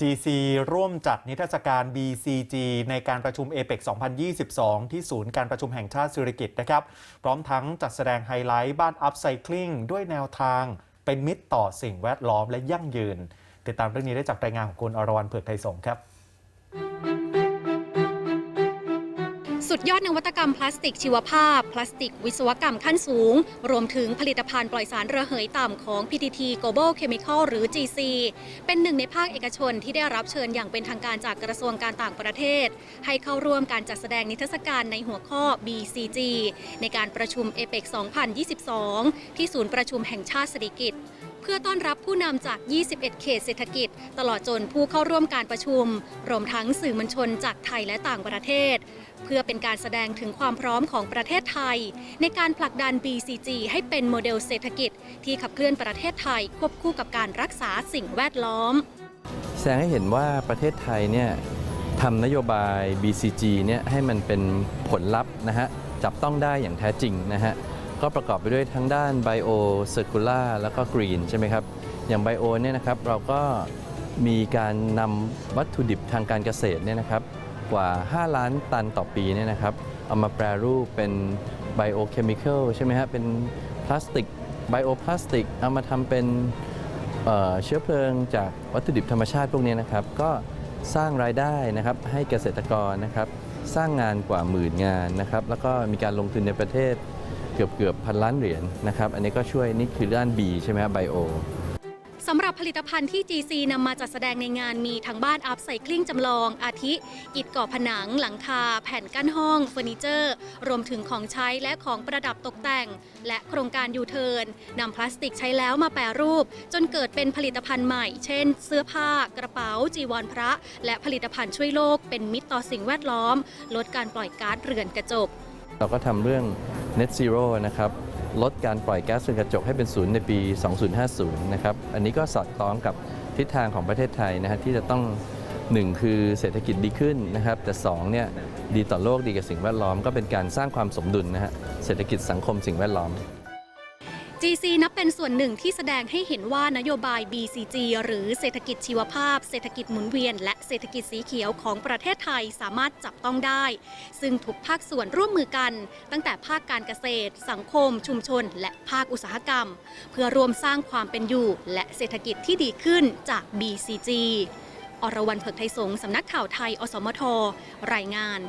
GC ร่วมจัดนิทรรศการ BCG ในการประชุม APEC 2022 ที่ศูนย์การประชุมแห่งชาติสุริกิตนะครับ พร้อมทั้งจัดแสดงไฮไลท์บ้านอัพไซคลิงด้วยแนวทางเป็นมิตรต่อสิ่งแวดล้อมและยั่งยืน ติดตามเรื่องนี้ได้จากรายงานของคุณอรวรรณเผือกไทยสงครับ สุดยอดนวัตกรรมพลาสติกชีวภาพ พลาสติกวิศวกรรมขั้นสูง รวมถึงผลิตภัณฑ์ปล่อยสารระเหยต่ำของ PTT Global Chemical หรือ GC เป็นหนึ่งในภาคเอกชนที่ได้รับเชิญอย่างเป็นทางการจากกระทรวงการต่างประเทศ ให้เข้าร่วมการจัดแสดงนิทรรศการในหัวข้อ BCG ในการประชุม APEC 2022 ที่ศูนย์ประชุมแห่งชาติสิริกิต เพื่อต้อนรับผู้นำจาก 21 เขตเศรษฐกิจ ตลอดจนผู้เข้าร่วมการประชุม รวมทั้งสื่อมวลชนจากไทยและต่างประเทศ เพื่อเป็นการแสดงถึงความพร้อมของประเทศไทย ในการผลักดัน BCG ให้เป็นโมเดลเศรษฐกิจ ที่ขับเคลื่อนประเทศไทยควบคู่กับการรักษาสิ่งแวดล้อม แสดงให้เห็นว่าประเทศไทยเนี่ยทำนโยบาย BCG เนี่ยให้มันเป็นผลลัพธ์นะฮะจับต้องได้อย่างแท้จริงนะฮะ ก็ประกอบไปด้วยทั้งด้าน Bio Circular แล้วก็ Green ใช่ไหมครับ อย่าง Bio เนี่ยนะครับเราก็มีการนำวัตถุดิบทางการเกษตรเนี่ยนะครับกว่า 5 ล้านตันต่อปีเนี่ยนะครับเอามาแปรรูปเป็น Biochemical ใช่ไหมฮะเป็นพลาสติกไบโอพลาสติกเอามาทำเป็นเเชื้อเพลิงจากวัตถุดิบธรรมชาติพวกนี้นะครับ ก็สร้างรายได้นะครับให้เกษตรกรนะครับ สร้างงานกว่าหมื่นงานนะครับ แล้วก็มีการลงทุนในประเทศ เกือบเกือบพันล้านเหรียญนะครับอันนี้ก็ช่วยนี่คือด้าน B ใช่ไหมครับไบโอสำหรับผลิตภัณฑ์ที่ GC นำมาจัดแสดงในงานมีทั้งบ้านอัพไซคลิงจำลอง อาทิ อิฐก่อผนัง หลังคา แผ่นกั้นห้องเฟอร์นิเจอร์ รวมถึงของใช้และของประดับตกแต่ง และโครงการยูเทิร์นนำพลาสติกใช้แล้วมาแปรรูป จนเกิดเป็นผลิตภัณฑ์ใหม่ เช่น เสื้อผ้า กระเป๋า จีวรพระ และผลิตภัณฑ์ช่วยโลกเป็นมิตรต่อสิ่งแวดล้อม ลดการปล่อยก๊าซเรือนกระจกเราก็ทำเรื่อง Net Zero นะครับลดการปล่อยแก๊สเรือนกระจกให้เป็นศูนย์ในปี 2050 นะครับ อันนี้ก็สอดคล้องกับทิศทางของประเทศไทยนะฮะที่จะต้อง 1 คือเศรษฐกิจดีขึ้นนะครับ แต่2เนี่ยดีต่อโลกดีกับสิ่งแวดล้อมก็เป็นการสร้างความสมดุลนะฮะเศรษฐกิจสังคมสิ่งแวดล้อม GC นับเป็นส่วนหนึ่งที่แสดงให้เห็นว่านโยบาย BCG หรือเศรษฐกิจชีวภาพ เศรษฐกิจหมุนเวียน และเศรษฐกิจสีเขียวของประเทศไทยสามารถจับต้องได้ ซึ่งทุกภาคส่วนร่วมมือกัน ตั้งแต่ภาคการเกษตร สังคม ชุมชน และภาคอุตสาหกรรม เพื่อรวมสร้างความเป็นอยู่ และเศรษฐกิจที่ดีขึ้นจาก BCG อรวรรณเผือกไทยสงสำนักข่าวไทย อสมท รายงาน